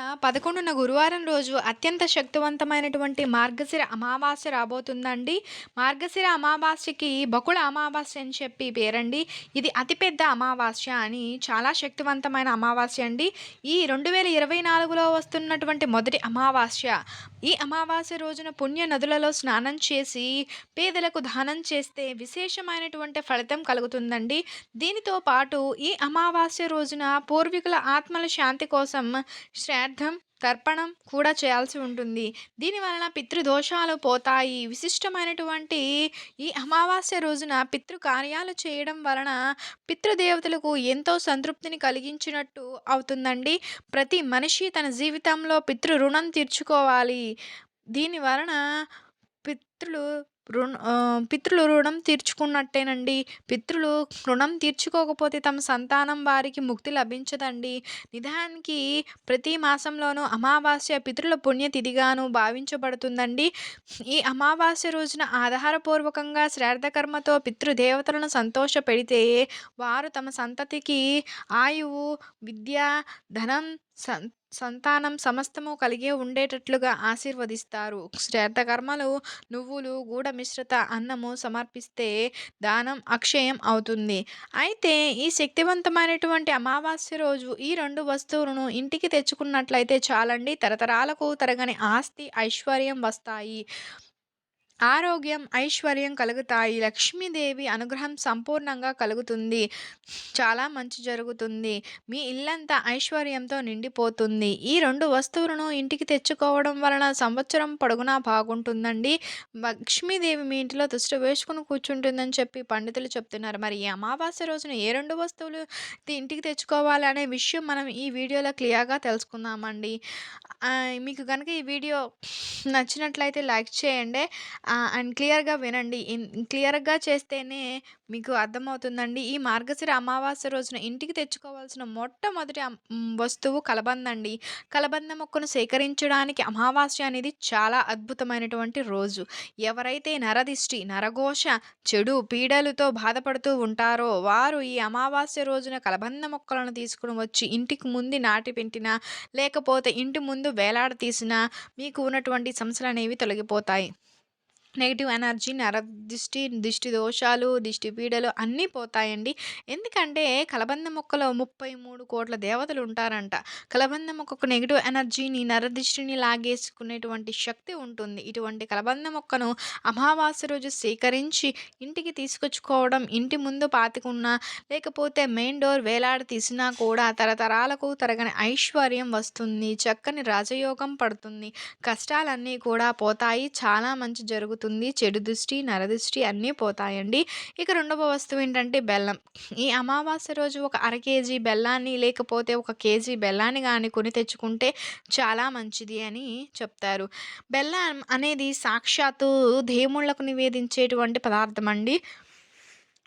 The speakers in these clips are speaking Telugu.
పదకొండున గురువారం రోజు అత్యంత శక్తివంతమైనటువంటి మార్గశిర అమావాస్య రాబోతుందండి. మార్గశిర అమావాస్యకి బకుళ అమావాస్య అని చెప్పి పేరండి. ఇది అతిపెద్ద అమావాస్య అని చాలా శక్తివంతమైన అమావాస్య అండి. ఈ రెండు వేల ఇరవై నాలుగులో వస్తున్నటువంటి మొదటి అమావాస్య. ఈ అమావాస్య రోజున పుణ్య నదులలో స్నానం చేసి పేదలకు దానం చేస్తే విశేషమైనటువంటి ఫలితం కలుగుతుందండి. దీనితో పాటు ఈ అమావాస్య రోజున పూర్వీకుల ఆత్మల శాంతి కోసం శ్రాద్ధం తర్పణం కూడా చేయాల్సి ఉంటుంది. దీని వలన పితృదోషాలు పోతాయి. విశిష్టమైనటువంటి ఈ అమావాస్య రోజున పితృ కార్యాలు చేయడం వలన పితృదేవతలకు ఎంతో సంతృప్తిని కలిగించినట్టు అవుతుందండి. ప్రతి మనిషి తన జీవితంలో పితృ రుణం తీర్చుకోవాలి. దీని వలన పితృలు రుణ పితృలు రుణం తీర్చుకున్నట్టేనండి. పితృలు రుణం తీర్చుకోకపోతే తమ సంతానం వారికి ముక్తి లభించదండి. నిధానికి ప్రతి మాసంలోనూ అమావాస్య పితృల పుణ్యతిథిగాను భావించబడుతుందండి. ఈ అమావాస్య రోజున ఆధారపూర్వకంగా శ్రాద్ధకర్మతో పితృదేవతలను సంతోష పెడితే వారు తమ సంతతికి ఆయువు విద్య ధనం సం సంతానం సమస్తము కలిగే ఉండేటట్లుగా ఆశీర్వదిస్తారు. శ్రాద్ధకర్మలు నువ్వులు గూఢ మిశ్రిత అన్నము సమర్పిస్తే దానం అక్షయం అవుతుంది. అయితే ఈ శక్తివంతమైనటువంటి అమావాస్య రోజు ఈ రెండు వస్తువులను ఇంటికి తెచ్చుకున్నట్లయితే చాలండి. తరతరాలకు తరగని ఆస్తి ఐశ్వర్యం వస్తాయి. ఆరోగ్యం ఐశ్వర్యం కలుగుతాయి. లక్ష్మీదేవి అనుగ్రహం సంపూర్ణంగా కలుగుతుంది. చాలా మంచి జరుగుతుంది. మీ ఇల్లంతా ఐశ్వర్యంతో నిండిపోతుంది. ఈ రెండు వస్తువులను ఇంటికి తెచ్చుకోవడం వలన సంవత్సరం పొడుగునా బాగుంటుందండి. లక్ష్మీదేవి మీ ఇంటిలో దుష్టి వేసుకుని కూర్చుంటుందని చెప్పి పండితులు చెప్తున్నారు. మరి ఈ అమావాస్య రోజున ఏ రెండు వస్తువులు ఇంటికి తెచ్చుకోవాలి అనే విషయం మనం ఈ వీడియోలో క్లియర్గా తెలుసుకుందామండి. మీకు కనుక ఈ వీడియో నచ్చినట్లయితే లైక్ చేయండి. అండ్ క్లియర్గా వినండి. క్లియర్గా చేస్తేనే మీకు అర్థమవుతుందండి. ఈ మార్గశిర అమావాస్య రోజున ఇంటికి తెచ్చుకోవాల్సిన మొట్టమొదటి వస్తువు కలబంద అండి కలబంద మొక్కను సేకరించడానికి అమావాస్య అనేది చాలా అద్భుతమైనటువంటి రోజు. ఎవరైతే నరదిష్టి నరఘోష చెడు పీడలతో బాధపడుతూ ఉంటారో వారు ఈ అమావాస్య రోజున కలబంద మొక్కలను తీసుకుని వచ్చి ఇంటికి ముందు నాటి పెట్టినా లేకపోతే ఇంటి ముందు వేలాడ తీసినా మీకు ఉన్నటువంటి సమస్యలు అనేవి తొలగిపోతాయి. నెగిటివ్ ఎనర్జీ నర దిష్టి దిష్టి దోషాలు దిష్టి పీడలు అన్నీ పోతాయండి. ఎందుకంటే కలబంద మొక్కలో ముప్పై మూడు కోట్ల దేవతలు ఉంటారంట. కలబంద మొక్కకు నెగిటివ్ ఎనర్జీని నరదిష్టిని లాగేసుకునేటువంటి శక్తి ఉంటుంది. ఇటువంటి కలబంద మొక్కను అమావాస్య రోజు సేకరించి ఇంటికి తీసుకొచ్చుకోవడం ఇంటి ముందు పాతికున్నా లేకపోతే మెయిన్ డోర్ వేలాడి తీసినా కూడా తరతరాలకు తరగని ఐశ్వర్యం వస్తుంది. చక్కని రాజయోగం పడుతుంది. కష్టాలన్నీ కూడా పోతాయి. చాలా మంచి జరుగుతుంది. పోతుంది చెడు దృష్టి నరదృష్టి అన్నీ పోతాయండి. ఇక రెండవ వస్తువు ఏంటంటే బెల్లం. ఈ అమావాస్య రోజు ఒక అర కేజీ బెల్లాన్ని లేకపోతే ఒక కేజీ బెల్లాన్ని కానీ కొని తెచ్చుకుంటే చాలా మంచిది అని చెప్తారు. బెల్లం అనేది సాక్షాత్తు దేవుళ్ళకు నివేదించేటువంటి పదార్థం అండి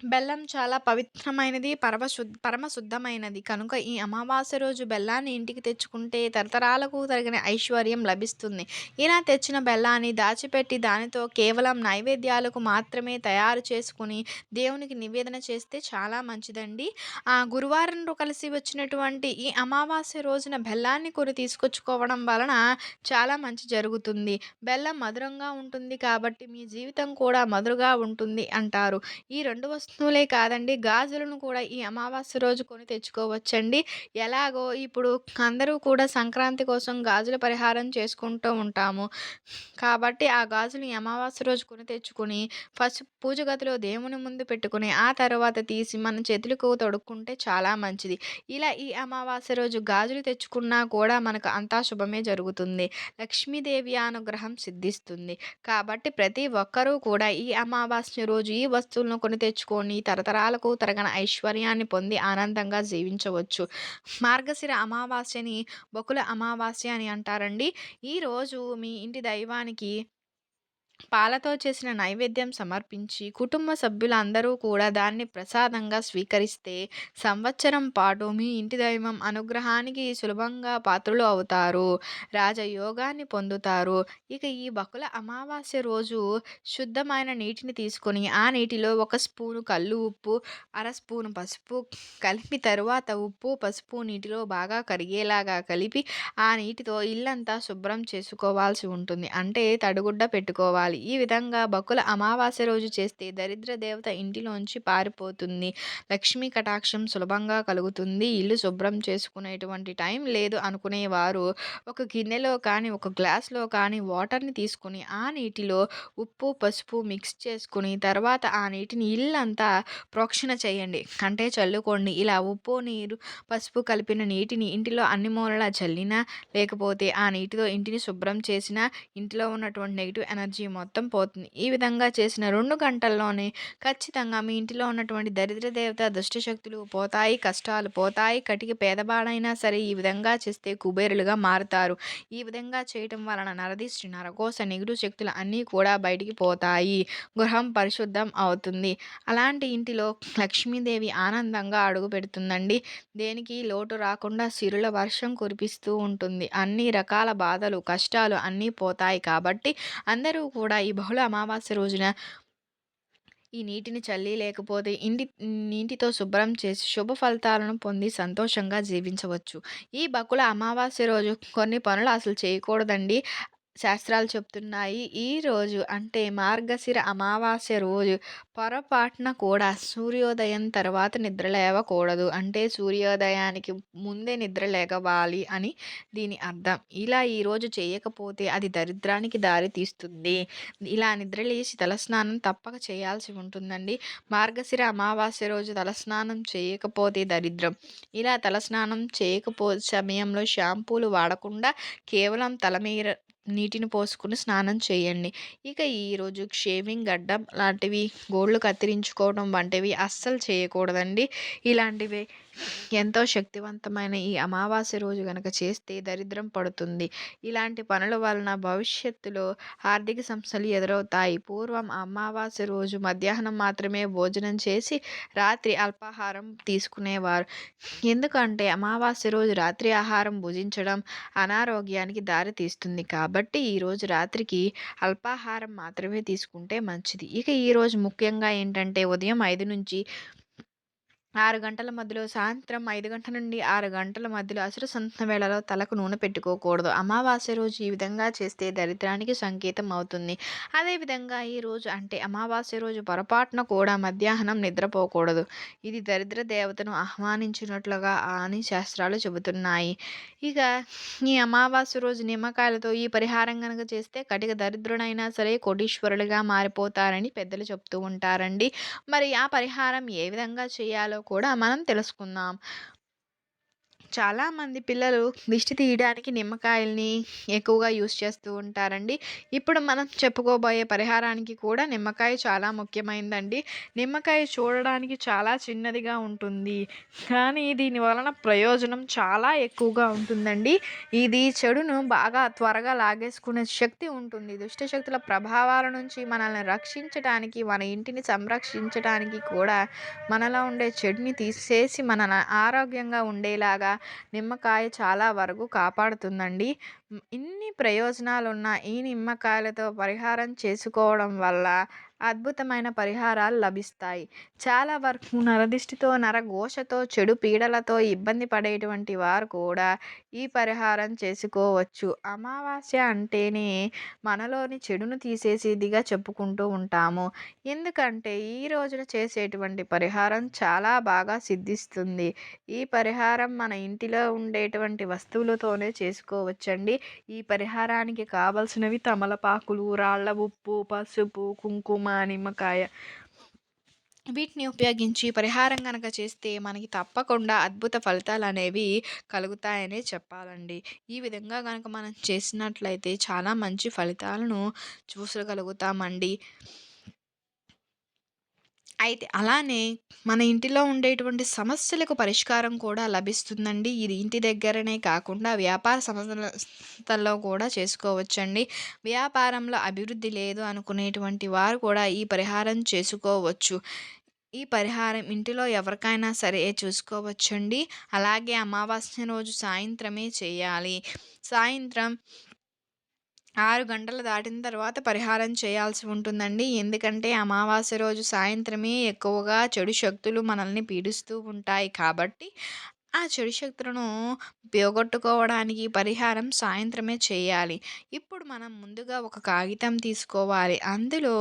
బెల్లం చాలా పవిత్రమైనది పరమశుద్ధ పరమశుద్ధమైనది కనుక ఈ అమావాస్య రోజు బెల్లాన్ని ఇంటికి తెచ్చుకుంటే తరతరాలకు తగిన ఐశ్వర్యం లభిస్తుంది. ఇలా తెచ్చిన బెల్లాన్ని దాచిపెట్టి దానితో కేవలం నైవేద్యాలకు మాత్రమే తయారు చేసుకుని దేవునికి నివేదన చేస్తే చాలా మంచిదండి. ఆ గురువారం కలిసి వచ్చినటువంటి ఈ అమావాస్య రోజున బెల్లాన్ని కొని తీసుకొచ్చుకోవడం వలన చాలా మంచి జరుగుతుంది. బెల్లం మధురంగా ఉంటుంది కాబట్టి మీ జీవితం కూడా మధురుగా ఉంటుంది అంటారు. ఈ రెండు వస్తు వస్తువులే కాదండి. గాజులను కూడా ఈ అమావాస్య రోజు కొని తెచ్చుకోవచ్చండి. ఎలాగో ఇప్పుడు అందరూ కూడా సంక్రాంతి కోసం గాజుల పరిహారం చేసుకుంటూ ఉంటాము. కాబట్టి ఆ గాజులు ఈ అమావాస్య రోజు కొని తెచ్చుకొని ఫస్ట్ పూజ గదిలో దేవుని ముందు పెట్టుకుని ఆ తర్వాత తీసి మన చేతులకు తొడుక్కుంటే చాలా మంచిది. ఇలా ఈ అమావాస్య రోజు గాజులు తెచ్చుకున్నా కూడా మనకు అంతా శుభమే జరుగుతుంది. లక్ష్మీదేవి అనుగ్రహం సిద్ధిస్తుంది. కాబట్టి ప్రతి ఒక్కరూ కూడా ఈ అమావాస్య రోజు ఈ వస్తువులను కొని తెచ్చుకుని చేసుకొని తరతరాలకు తరగని ఐశ్వర్యాన్ని పొంది ఆనందంగా జీవించవచ్చు. మార్గశిర అమావాస్యని బకుల అమావాస్య అని అంటారండి. ఈరోజు మీ ఇంటి దైవానికి పాలతో చేసిన నైవేద్యం సమర్పించి కుటుంబ సభ్యులందరూ కూడా దాన్ని ప్రసాదంగా స్వీకరిస్తే సంవత్సరం పాటు మీ ఇంటి దైవం అనుగ్రహానికి సులభంగా పాత్రులు అవుతారు రాజయోగాన్ని పొందుతారు. ఇక ఈ బకుల అమావాస్య రోజు శుద్ధమైన నీటిని తీసుకొని ఆ నీటిలో ఒక స్పూను కళ్ళు ఉప్పు అర స్పూను పసుపు కలిపి తరువాత ఉప్పు పసుపు నీటిలో బాగా కరిగేలాగా కలిపి ఆ నీటితో ఇల్లంతా శుభ్రం చేసుకోవాల్సి ఉంటుంది. అంటే తడుగుడ్డ పెట్టుకోవాలి. ఈ విధంగా బకుల అమావాస్య రోజు చేస్తే దరిద్ర దేవత ఇంటిలోంచి పారిపోతుంది. లక్ష్మీ కటాక్షం సులభంగా కలుగుతుంది. ఇల్లు శుభ్రం చేసుకునేటువంటి టైం లేదు అనుకునేవారు. ఒక గిన్నెలో కానీ ఒక గ్లాస్లో కానీ వాటర్ని తీసుకుని ఆ నీటిలో ఉప్పు పసుపు మిక్స్ చేసుకుని తర్వాత ఆ నీటిని ఇల్లంతా ప్రోక్షణ చేయండి. అంటే చల్లుకోండి. ఇలా ఉప్పు నీరు పసుపు కలిపిన నీటిని ఇంటిలో అన్ని మూలలా చల్లినా లేకపోతే ఆ నీటితో ఇంటిని శుభ్రం చేసినా ఇంటిలో ఉన్నటువంటి నెగిటివ్ ఎనర్జీ మొత్తం మొత్తం పోతుంది. ఈ విధంగా చేసిన రెండు గంటల్లోనే ఖచ్చితంగా మీ ఇంటిలో ఉన్నటువంటి దరిద్ర దేవత దుష్టశక్తులు పోతాయి కష్టాలు పోతాయి. కటికి పేదవాడైనా సరే ఈ విధంగా చేస్తే కుబేరులుగా మారుతారు. ఈ విధంగా చేయటం వలన నరదిష్టి నరకోశ నెగిటివ్ శక్తులు అన్నీ కూడా బయటికి పోతాయి. గృహం పరిశుద్ధం అవుతుంది. అలాంటి ఇంటిలో లక్ష్మీదేవి ఆనందంగా అడుగు పెడుతుందండి. దేనికి లోటు రాకుండా సిరుల వర్షం కురిపిస్తూ ఉంటుంది. అన్ని రకాల బాధలు కష్టాలు అన్నీ పోతాయి కాబట్టి అందరూ కూడా కూడా ఈ బహుళ అమావాస్య రోజున ఈ నీటిని చల్లి లేకపోతే ఇంటి నీటితో శుభ్రం చేసి శుభ ఫలితాలను పొంది సంతోషంగా జీవించవచ్చు. ఈ బకుల అమావాస్య రోజు కొన్ని పనులు అసలు చేయకూడదండి. శాస్త్రాలు చెప్తున్నాయి. ఈరోజు అంటే మార్గశిర అమావాస్య రోజు పొరపాటున కూడా సూర్యోదయం తర్వాత నిద్ర లేవకూడదు. అంటే సూర్యోదయానికి ముందే నిద్ర లేగవాలి అని దీని అర్థం. ఇలా ఈరోజు చేయకపోతే అది దరిద్రానికి దారి తీస్తుంది. ఇలా నిద్రలేసి తలస్నానం తప్పక చేయాల్సి ఉంటుందండి. మార్గశిర అమావాస్య రోజు తలస్నానం చేయకపోతే దరిద్రం. ఇలా తలస్నానం చేయకపో సమయంలో షాంపూలు వాడకుండా కేవలం తల మీద నీటిని పోసుకుని స్నానం చేయండి. ఇక ఈరోజు షేవింగ్ గడ్డం లాంటివి గోళ్ళు కత్తిరించుకోవడం వంటివి అస్సలు చేయకూడదండి. ఇలాంటివి ఎంతో శక్తివంతమైన ఈ అమావాస్య రోజు కనుక చేస్తే దరిద్రం పడుతుంది. ఇలాంటి పనుల వలన భవిష్యత్తులో ఆర్థిక సమస్యలు ఎదురవుతాయి. పూర్వం అమావాస్య రోజు మధ్యాహ్నం మాత్రమే భోజనం చేసి రాత్రి అల్పాహారం తీసుకునేవారు. ఎందుకంటే అమావాస్య రోజు రాత్రి ఆహారం భుజించడం అనారోగ్యానికి దారి తీస్తుంది కాబట్టి ఈరోజు రాత్రికి అల్పాహారం మాత్రమే తీసుకుంటే మంచిది. ఇక ఈరోజు ముఖ్యంగా ఏంటంటే ఉదయం ఐదు నుంచి ఆరు గంటల మధ్యలో సాయంత్రం ఐదు గంటల నుండి ఆరు గంటల మధ్యలో అసలు సంత వేళలో తలకు నూనె పెట్టుకోకూడదు. అమావాస్య రోజు ఈ విధంగా చేస్తే దరిద్రానికి సంకేతం అవుతుంది. అదేవిధంగా ఈ రోజు అంటే అమావాస్య రోజు పొరపాటున కూడా మధ్యాహ్నం నిద్రపోకూడదు. ఇది దరిద్ర దేవతను ఆహ్వానించినట్లుగా అని శాస్త్రాలు చెబుతున్నాయి. ఇక ఈ అమావాస్య రోజు నిమ్మకాయలతో ఈ పరిహారం కనుక చేస్తే కటిక దరిద్రుడైనా సరే కోటీశ్వరులుగా మారిపోతారని పెద్దలు చెప్తూ ఉంటారండి. మరి ఆ పరిహారం ఏ విధంగా చేయాలో కూడా మనం తెలుసుకుందాం. చాలామంది పిల్లలు దిష్టి తీయడానికి నిమ్మకాయల్ని ఎక్కువగా యూస్ చేస్తూ ఉంటారండి. ఇప్పుడు మనం చెప్పుకోబోయే పరిహారానికి కూడా నిమ్మకాయ చాలా ముఖ్యమైనదండి నిమ్మకాయ చూడడానికి చాలా చిన్నదిగా ఉంటుంది. కానీ దీని వలన ప్రయోజనం చాలా ఎక్కువగా ఉంటుందండి. ఇది చెడును బాగా త్వరగా లాగేసుకునే శక్తి ఉంటుంది. దుష్టశక్తుల ప్రభావాల నుంచి మనల్ని రక్షించడానికి మన ఇంటిని సంరక్షించడానికి కూడా మనలో ఉండే చెడుని తీసేసి మన ఆరోగ్యంగా ఉండేలాగా నిమ్మకాయ చాలా వరకు కాపాడుతుందండి. ఇన్ని ప్రయోజనాలు ఉన్న ఈ నిమ్మకాయలతో పరిహారం చేసుకోవడం వల్ల అద్భుతమైన పరిహారాలు లభిస్తాయి. చాలా వరకు నరదిష్టితో నరఘోషతో చెడు పీడలతో ఇబ్బంది పడేటువంటి వారు కూడా ఈ పరిహారం చేసుకోవచ్చు. అమావాస్య అంటేనే మనలోని చెడును తీసేసేదిగా చెప్పుకుంటూ ఉంటాము. ఎందుకంటే ఈ రోజున చేసేటువంటి పరిహారం చాలా బాగా సిద్ధిస్తుంది. ఈ పరిహారం మన ఇంటిలో ఉండేటువంటి వస్తువులతోనే చేసుకోవచ్చండి. ఈ పరిహారానికి కావలసినవి తమలపాకులు రాళ్ళ ఉప్పు పసుపు కుంకుమ నిమ్మకాయ. వీటిని ఉపయోగించి పరిహారం కనుక చేస్తే మనకి తప్పకుండా అద్భుత ఫలితాలు అనేవి కలుగుతాయనే చెప్పాలండి. ఈ విధంగా కనుక మనం చేసినట్లయితే చాలా మంచి ఫలితాలను చూసగలుగుతామండి. అయితే అలానే మన ఇంటిలో ఉండేటువంటి సమస్యలకు పరిష్కారం కూడా లభిస్తుందండి. ఇది ఇంటి దగ్గరనే కాకుండా వ్యాపార సంస్థల్లో కూడా చేసుకోవచ్చండి. వ్యాపారంలో అభివృద్ధి లేదు అనుకునేటువంటి వారు కూడా ఈ పరిహారం చేసుకోవచ్చు. ఈ పరిహారం ఇంటిలో ఎవరికైనా సరే చూసుకోవచ్చండి. అలాగే అమావాస్య రోజు సాయంత్రమే చేయాలి. సాయంత్రం ఆరు గంటలు దాటిన తర్వాత పరిహారం చేయాల్సి ఉంటుందండి. ఎందుకంటే అమావాస్య రోజు సాయంత్రమే ఎక్కువగా చెడు శక్తులు మనల్ని పీడిస్తూ ఉంటాయి కాబట్టి ఆ చెడు శక్తులను పోగొట్టుకోవడానికి పరిహారం సాయంత్రమే చేయాలి. ఇప్పుడు మనం ముందుగా ఒక కాగితం తీసుకోవాలి. అందులో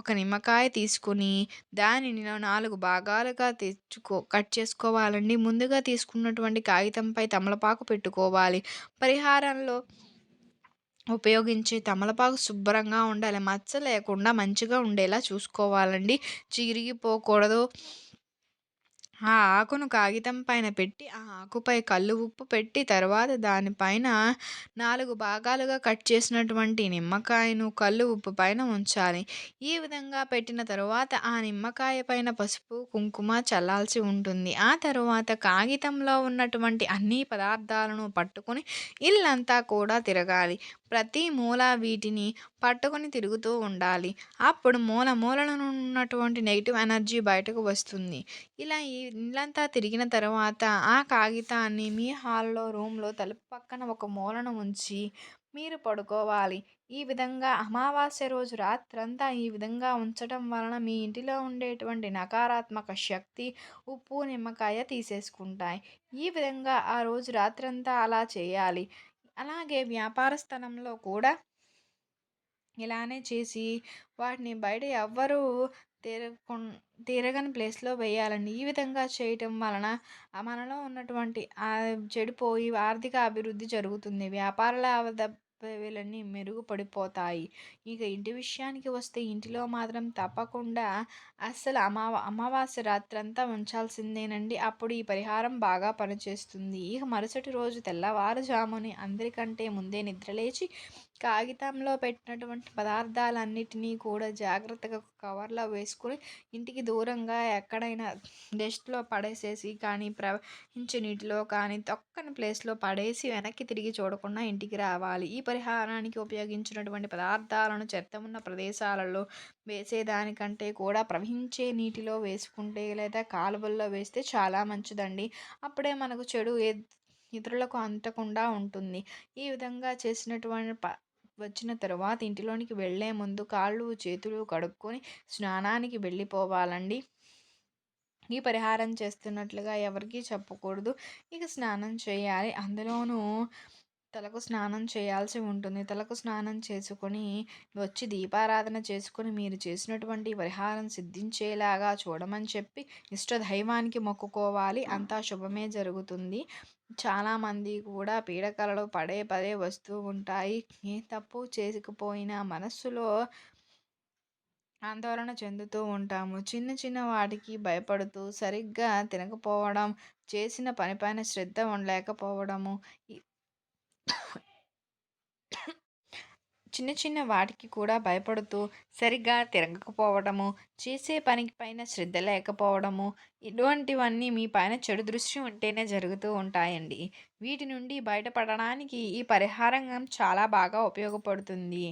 ఒక నిమ్మకాయ తీసుకొని దానిని నాలుగు భాగాలుగా తెచ్చుకో కట్ చేసుకోవాలండి. ముందుగా తీసుకున్నటువంటి కాగితంపై తమలపాకు పెట్టుకోవాలి. పరిహారంలో ఉపయోగించి తమలపాకు శుభ్రంగా ఉండాలి. మచ్చ లేకుండా మంచిగా ఉండేలా చూసుకోవాలండి. చిరిగిపోకూడదు. ఆ ఆకును కాగితం పైన పెట్టి ఆ ఆకుపై కళ్ళు ఉప్పు పెట్టి తర్వాత దానిపైన నాలుగు భాగాలుగా కట్ చేసినటువంటి నిమ్మకాయను కళ్ళు ఉప్పు పైన ఉంచాలి. ఈ విధంగా పెట్టిన తర్వాత ఆ నిమ్మకాయ పైన పసుపు, కుంకుమ చల్లాల్సి ఉంటుంది. ఆ తరువాత కాగితంలో ఉన్నటువంటి అన్ని పదార్థాలను పట్టుకొని ఇల్లంతా కూడా తిరగాలి. ప్రతి మూల వీటిని పట్టుకొని తిరుగుతూ ఉండాలి. అప్పుడు మూల మూలన ఉన్నటువంటి నెగిటివ్ ఎనర్జీ బయటకు వస్తుంది. ఇలా ఈ ఇల్లంతా తిరిగిన తర్వాత ఆ కాగితాన్ని మీ హాల్‌లో, రూమ్‌లో తలుపు పక్కన ఒక మూలన ఉంచి మీరు పడుకోవాలి. ఈ విధంగా అమావాస్య రోజు రాత్రంతా ఈ విధంగా ఉంచటం వలన మీ ఇంటిలో ఉండేటువంటి నకారాత్మక శక్తి, ఉప్పు, నిమ్మకాయ తీసేసుకుంటాయి. ఈ విధంగా ఆ రోజు రాత్రంతా అలా చేయాలి. అలాగే వ్యాపార స్థలంలో కూడా ఇలానే చేసి వాటిని బయట ఎవ్వరూ తిరగకుం తిరగని ప్లేస్‌లో వేయాలండి. ఈ విధంగా చేయటం వలన మనలో ఉన్నటువంటి చెడిపోయి ఆర్థిక అభివృద్ధి జరుగుతుంది. వ్యాపార వేలన్నీ మెరుగుపడిపోతాయి. ఇక ఇంటి విషయానికి వస్తే ఇంటిలో మాత్రం తప్పకుండా అస్సలు అమావా అమావాస్య రాత్రంతా ఉంచాల్సిందేనండి. అప్పుడు ఈ పరిహారం బాగా పనిచేస్తుంది. ఇక మరుసటి రోజు తెల్లవారుజామునే అందరికంటే ముందే నిద్రలేచి కాగితంలో పెట్టినటువంటి పదార్థాలన్నిటినీ కూడా జాగ్రత్తగా కవర్‌లో వేసుకుని ఇంటికి దూరంగా ఎక్కడైనా డస్ట్‌లో పడేసేసి కానీ, ప్రవహించే నీటిలో కానీ, తొక్కని ప్లేస్‌లో పడేసి వెనక్కి తిరిగి చూడకుండా ఇంటికి రావాలి. ఈ పరిహారానికి ఉపయోగించినటువంటి పదార్థాలను చెత్త ఉన్న ప్రదేశాలలో వేసేదానికంటే కూడా ప్రవహించే నీటిలో వేసుకుంటే లేదా కాలువల్లో వేస్తే చాలా మంచిదండి. అప్పుడే మనకు చెడు ఇతరులకు అంటకుండా ఉంటుంది. ఈ విధంగా చేసినటువంటి ప వచ్చిన తర్వాత ఇంటిలోనికి వెళ్ళే ముందు కాళ్ళు, చేతులు కడుక్కొని స్నానానికి వెళ్ళిపోవాలండి. ఈ పరిహారం చేస్తున్నట్లుగా ఎవరికీ చెప్పకూడదు. ఇక స్నానం చేయాలి. అందులోనూ తలకు స్నానం చేయాల్సి ఉంటుంది. తలకు స్నానం చేసుకొని వచ్చి దీపారాధన చేసుకొని మీరు చేసినటువంటి పరిహారం సిద్ధించేలాగా చూడమని చెప్పి ఇష్టదైవానికి మొక్కుకోవాలి. అంతా శుభమే జరుగుతుంది. చాలామంది కూడా పీడకలలు పడే పదే వస్తూ ఉంటాయి. ఏ తప్పు చేసుకుపోయినా మనస్సులో ఆందోళన చెందుతూ ఉంటాము. చిన్న చిన్న వాటికి భయపడుతూ సరిగ్గా తినకపోవడం, చేసిన పనిపైన శ్రద్ధ ఉండలేకపోవడము చిన్న చిన్న వాటికి కూడా భయపడుతూ సరిగ్గా తిరగకపోవడము, చేసే పనికి పైన శ్రద్ధ లేకపోవడము, ఇటువంటివన్నీ మీ పైన చెడు దృష్టి ఉంటేనే జరుగుతూ ఉంటాయండి. వీటి నుండి బయటపడడానికి ఈ పరిహారం చాలా బాగా ఉపయోగపడుతుంది.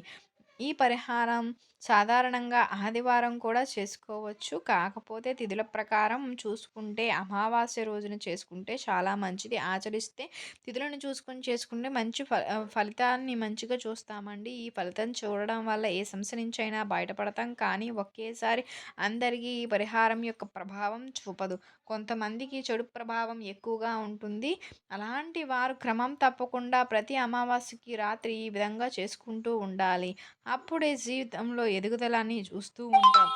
ఈ పరిహారం సాధారణంగా ఆదివారం కూడా చేసుకోవచ్చు. కాకపోతే తిథుల ప్రకారం చూసుకుంటే అమావాస్య రోజున చేసుకుంటే చాలా మంచిది. ఆచరిస్తే తిథులను చూసుకొని చేసుకుంటే మంచి ఫ ఫలితాన్ని మంచిగా చూస్తామండి. ఈ ఫలితం చూడడం వల్ల ఏ సమస్య అయినా బయటపడతాం. కానీ ఒకేసారి అందరికీ ఈ పరిహారం యొక్క ప్రభావం చూపదు. కొంతమందికి చెడు ప్రభావం ఎక్కువగా ఉంటుంది. అలాంటి వారు క్రమం తప్పకుండా ప్రతి అమావాస్యకి రాత్రి ఈ విధంగా చేసుకుంటూ ఉండాలి. అప్పుడే జీవితంలో ఎదుగుదలని చూస్తూ ఉంటాం.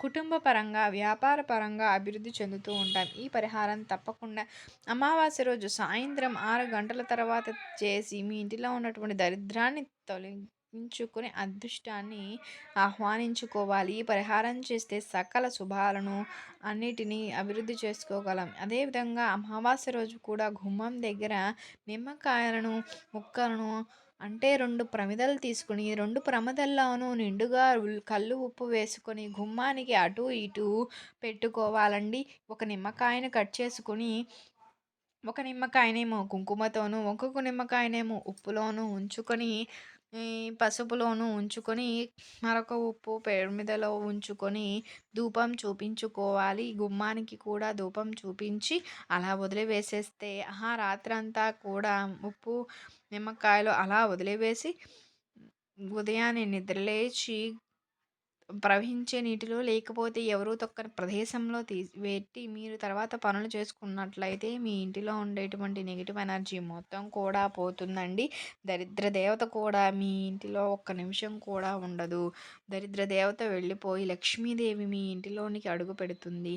కుటుంబ పరంగా, వ్యాపార పరంగా అభివృద్ధి చెందుతూ ఉంటాం. ఈ పరిహారం తప్పకుండా అమావాస్య రోజు సాయంత్రం ఆరు గంటల తర్వాత చేసి మీ ఇంటిలో ఉన్నటువంటి దరిద్రాన్ని తొలగించుకుని అదృష్టాన్ని ఆహ్వానించుకోవాలి. ఈ పరిహారం చేస్తే సకల శుభాలను అన్నిటినీ అభివృద్ధి చేసుకోగలం. అదేవిధంగా అమావాస్య రోజు కూడా గుమ్మం దగ్గర నిమ్మకాయలను, ముక్కలను అంటే రెండు ప్రమిదలు తీసుకుని రెండు ప్రమిదల్లోనూ నిండుగా కళ్ళు ఉప్పు వేసుకొని గుమ్మానికి అటు ఇటు పెట్టుకోవాలండి. ఒక నిమ్మకాయను కట్ చేసుకొని ఒక నిమ్మకాయనేమో కుంకుమతోనూ, ఒక్కొక్క నిమ్మకాయనేమో ఉప్పులోనూ ఉంచుకొని ఈ పసుపులోనూ ఉంచుకొని మరొక ఉప్పు ప్రమిదలో ఉంచుకొని ధూపం చూపించుకోవాలి. గుమ్మానికి కూడా ధూపం చూపించి అలా వదిలివేసేస్తే ఆహా! రాత్రంతా కూడా ఉప్పు, నిమ్మకాయలు అలా వదిలివేసి ఉదయాన్నే నిద్రలేచి ప్రవహించే నీటిలో లేకపోతే ఎవరూ తొక్కని ప్రదేశంలో తీసి పెట్టి మీరు తర్వాత పనులు చేసుకున్నట్లయితే మీ ఇంటిలో ఉండేటువంటి నెగిటివ్ ఎనర్జీ మొత్తం కూడా పోతుందండి. దరిద్ర దేవత కూడా మీ ఇంటిలో ఒక్క నిమిషం కూడా ఉండదు. దరిద్ర దేవత వెళ్ళిపోయి లక్ష్మీదేవి మీ ఇంటిలోనికి అడుగుపెడుతుంది.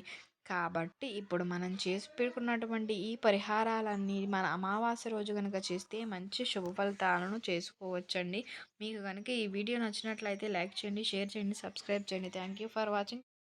కాబట్టి ఇప్పుడు మనం చేసి పెట్టుకున్నటువంటి ఈ పరిహారాలన్నీ మన అమావాస్య రోజు కనుక చేస్తే మంచి శుభ ఫలితాలను చేసుకోవచ్చండి. మీకు కనుక ఈ వీడియో నచ్చినట్లయితే లైక్ చేయండి, షేర్ చేయండి, సబ్స్క్రైబ్ చేయండి. Thank you for watching.